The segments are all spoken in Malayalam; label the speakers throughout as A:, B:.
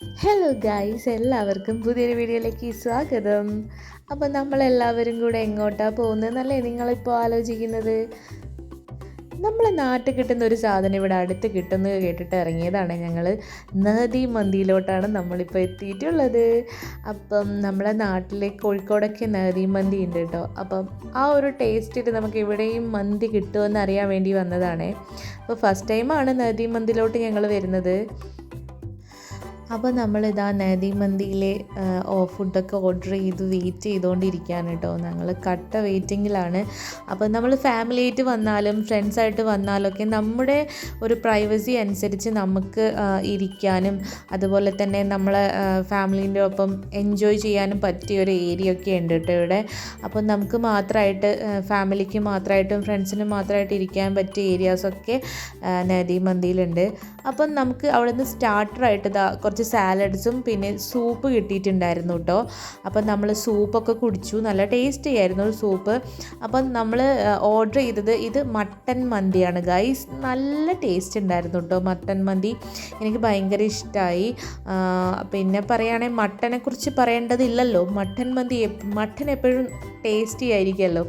A: ഹലോ ഗൈസ് എല്ലാവർക്കും പുതിയൊരു വീഡിയോയിലേക്ക് സ്വാഗതം. അപ്പോൾ നമ്മളെല്ലാവരും കൂടെ എങ്ങോട്ടാണ് പോകുന്നതെന്നല്ലേ നിങ്ങളിപ്പോൾ ആലോചിക്കുന്നത്? നമ്മളെ നാട്ടിൽ കിട്ടുന്ന ഒരു സാധനം ഇവിടെ അടുത്ത് കിട്ടുന്നത് കേട്ടിട്ട് ഇറങ്ങിയതാണ് ഞങ്ങൾ നദി മന്തിയിലോട്ടാണ് നമ്മളിപ്പോൾ എത്തിയിട്ടുള്ളത്. അപ്പം നമ്മളെ നാട്ടിലെ കോഴിക്കോടൊക്കെ നദി മന്തി ഉണ്ട് കേട്ടോ. അപ്പം ആ ഒരു ടേസ്റ്റിൽ നമുക്ക് എവിടെയും മന്തി കിട്ടുമെന്ന് അറിയാൻ വേണ്ടി വന്നതാണ്. അപ്പോൾ ഫസ്റ്റ് ടൈമാണ് നദി മന്തിയിലോട്ട് ഞങ്ങൾ വരുന്നത്. അപ്പോൾ നമ്മളിതാ നദി മന്തിയിലെ ഫുഡൊക്കെ ഓർഡർ ചെയ്ത് വെയിറ്റ് ചെയ്തുകൊണ്ടിരിക്കുകയാണ് കേട്ടോ ഞങ്ങൾ കട്ട വെയിറ്റിങ്ങിലാണ് അപ്പോൾ നമ്മൾ ഫാമിലി ആയിട്ട് വന്നാലും ഫ്രണ്ട്സായിട്ട് വന്നാലൊക്കെ നമ്മുടെ ഒരു പ്രൈവസി അനുസരിച്ച് നമുക്ക് ഇരിക്കാനും അതുപോലെ തന്നെ നമ്മളെ ഫാമിലീന്റെ ഒപ്പം എൻജോയ് ചെയ്യാനും പറ്റിയ ഒരു ഏരിയ ഒക്കെ ഉണ്ട് കേട്ടോ ഇവിടെ. അപ്പോൾ നമുക്ക് മാത്രമായിട്ട് ഫാമിലിക്ക് മാത്രമായിട്ടും ഫ്രണ്ട്സിന് മാത്രമായിട്ട് ഇരിക്കാൻ പറ്റിയ ഏരിയാസൊക്കെ നദി മന്തിയിലുണ്ട് അപ്പം നമുക്ക് അവിടെ നിന്ന് സ്റ്റാർട്ടറായിട്ട് ഇതാ കുറച്ച് സാലഡ്സും പിന്നെ സൂപ്പ് കിട്ടിയിട്ടുണ്ടായിരുന്നു കേട്ടോ അപ്പം നമ്മൾ സൂപ്പൊക്കെ കുടിച്ചു. നല്ല ടേസ്റ്റി ആയിരുന്നു സൂപ്പ് അപ്പം നമ്മൾ ഓർഡർ ചെയ്തത് ഇത് മട്ടൻ മന്തിയാണ്. ഗൈസ് നല്ല ടേസ്റ്റ് ഉണ്ടായിരുന്നു കേട്ടോ മട്ടൻ മന്തി. എനിക്ക് ഭയങ്കര ഇഷ്ടമായി പിന്നെ പറയുകയാണെങ്കിൽ മട്ടനെക്കുറിച്ച് പറയേണ്ടതില്ലല്ലോ. മട്ടൻ മന്തി മട്ടൻ എപ്പോഴും ടേസ്റ്റി ആയിരിക്കുമല്ലോ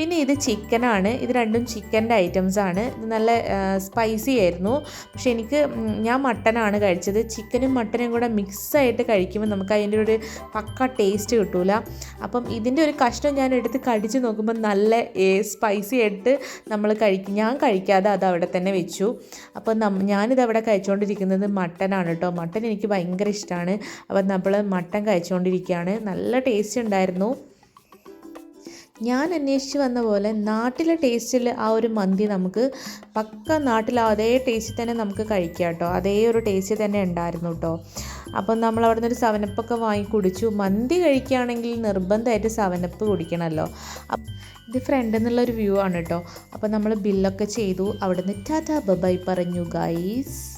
A: പിന്നെ ഇത് ചിക്കനാണ്. ഇത് രണ്ടും ചിക്കന്റെ ഐറ്റംസ് ആണ് ഇത് നല്ല സ്പൈസി ആയിരുന്നു. പക്ഷെ എനിക്ക് ഞാൻ മട്ടനാണ് കഴിച്ചത്. ചിക്കനും മട്ടനും കൂടെ മിക്സായിട്ട് കഴിക്കുമ്പോൾ നമുക്ക് അതിന്റെ ഒരു പക്ക ടേസ്റ്റ് കിട്ടൂല. അപ്പം ഇതിന്റെ ഒരു കഷ്ണം ഞാൻ എടുത്ത് കടിച്ച് നോക്കുമ്പോൾ നല്ല സ്പൈസി ആയിട്ട് നമ്മൾ കഴിക്കും. ഞാൻ കഴിക്കാതെ അത് അവിടെ തന്നെ വെച്ചു. അപ്പോൾ ഞാനിത് അവിടെ കഴിച്ചുകൊണ്ടിരിക്കുന്നത് മട്ടനാണ് കേട്ടോ മട്ടൻ എനിക്ക് ഭയങ്കര ഇഷ്ടമാണ് അപ്പം നമ്മൾ മട്ടൻ കഴിച്ചുകൊണ്ടിരിക്കുകയാണ് നല്ല ടേസ്റ്റ് ഉണ്ടായിരുന്നു. ഞാൻ അന്വേഷിച്ച് വന്ന പോലെ നാട്ടിലെ ടേസ്റ്റിൽ ആ ഒരു മന്തി നമുക്ക് പക്ക നാട്ടിൽ അതേ ടേസ്റ്റിൽ തന്നെ നമുക്ക് കഴിക്കാം കേട്ടോ. അതേ ഒരു ടേസ്റ്റ് തന്നെ ഉണ്ടായിരുന്നു കേട്ടോ. അപ്പം നമ്മൾ അവിടെ നിന്ന് ഒരു സെവനപ്പൊക്കെ വാങ്ങി കുടിച്ചു. മന്തി കഴിക്കുകയാണെങ്കിൽ നിർബന്ധമായിട്ട് സെവനപ്പ് കുടിക്കണമല്ലോ. ഇത് ഫ്രണ്ട് എന്നുള്ളൊരു വ്യൂ ആണ് കേട്ടോ. അപ്പം നമ്മൾ ബില്ലൊക്കെ ചെയ്തു. അവിടെ നിന്ന് ടാറ്റാ ബബായി പറഞ്ഞു ഗൈസ്